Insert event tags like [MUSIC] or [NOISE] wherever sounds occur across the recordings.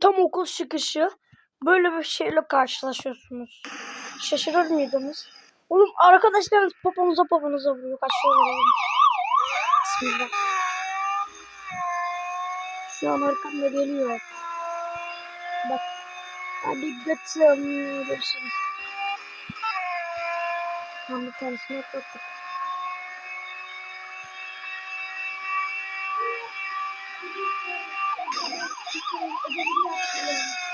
tam okul çıkışı böyle bir şeyle karşılaşıyorsunuz. Şaşırır mıydınız? Oğlum arkadaşlarınız poponuza poponuza vuruyor. Kaçıyorlar oğlum. Bismillah. Şu an arkamda geliyor. Bak. Hadi götüm. Görüşürüz. Tam bir tanesini atlattık. Oo.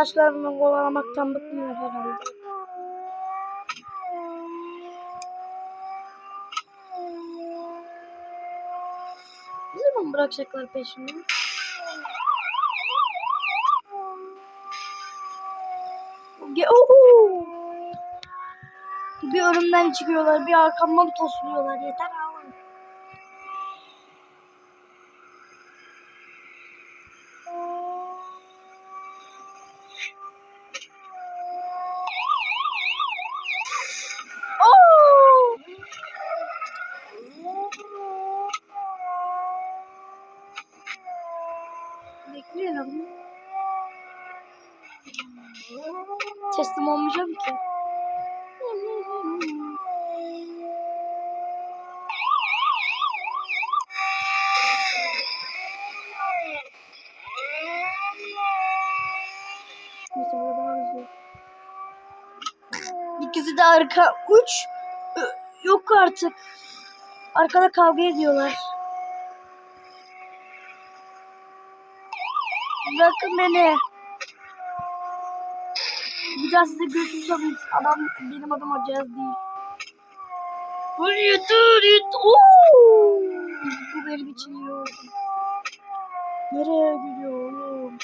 Arkadaşlarımla kovalamaktan bıkmıyor herhalde. Ne zaman bırakacaklar peşimi? Oho! Bir önümden çıkıyorlar, bir arkamdan tosluyorlar. Yeter abi. Teslim olmayacağım ki. Neyse burada daha hızlı. İkisi de arka. Üç. Yok artık. Arkada kavga ediyorlar. Bırakın beni. Bir daha size görüşürüz. Adam benim adım Hocaz değil. Bu benim için iyi oldu. Nereye gidiyor oğlum?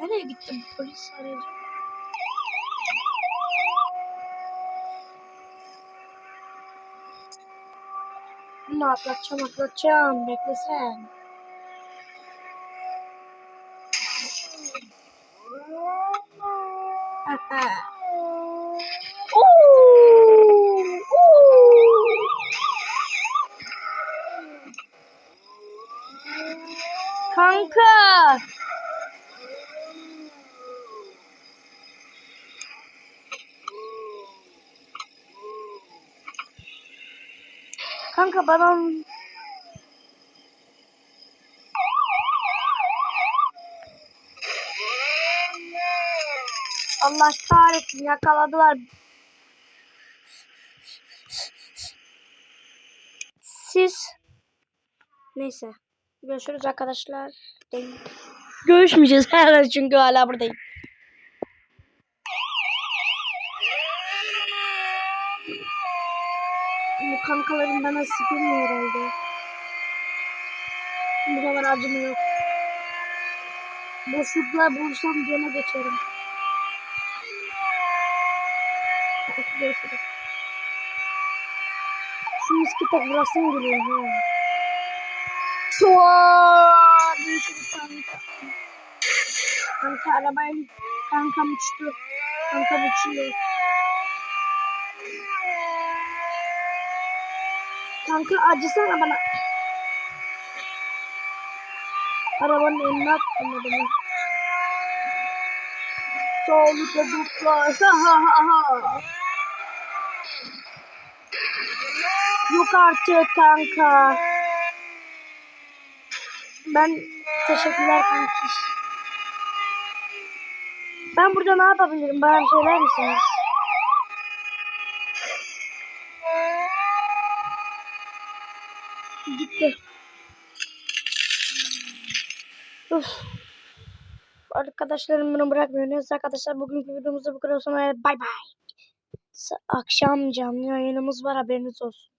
Nereye gittim? Polis arayacak. Bunu atlatacağım atlatacağım. Bekle sen. [LAUGHS] Kanka. Kanka bana Allah kahretsin yakaladılar. Siz neyse görüşürüz arkadaşlar. Görüşmeyeceğiz [LAUGHS] herhalde çünkü hala buradayım. Bu kankalarım bana sıkılmıyor herhalde. Bu zaman acımı yok. Boşluklar bulursam gene geçerim. Hadi Görüşürüz. Şu miskete vurasım geliyor ha. Tuaa! Görüşürüz kanka. Kanka arabayla kankam uçtu. Kankam uçuyor. Kanka acısana bana. Arabanın önüne attım adamı. Sağlıkla dostlar. Ha ha ha ha. Yok artık kanka. Ben teşekkürler kanka. Ben burada ne yapabilirim? Bana bir söyler misiniz? Gitti. Uf. Arkadaşlarım bunu bırakmıyor. Neyse arkadaşlar bugünkü videomuzda bu kadar sonra bay bay. Akşam canlı yayınımız var haberiniz olsun.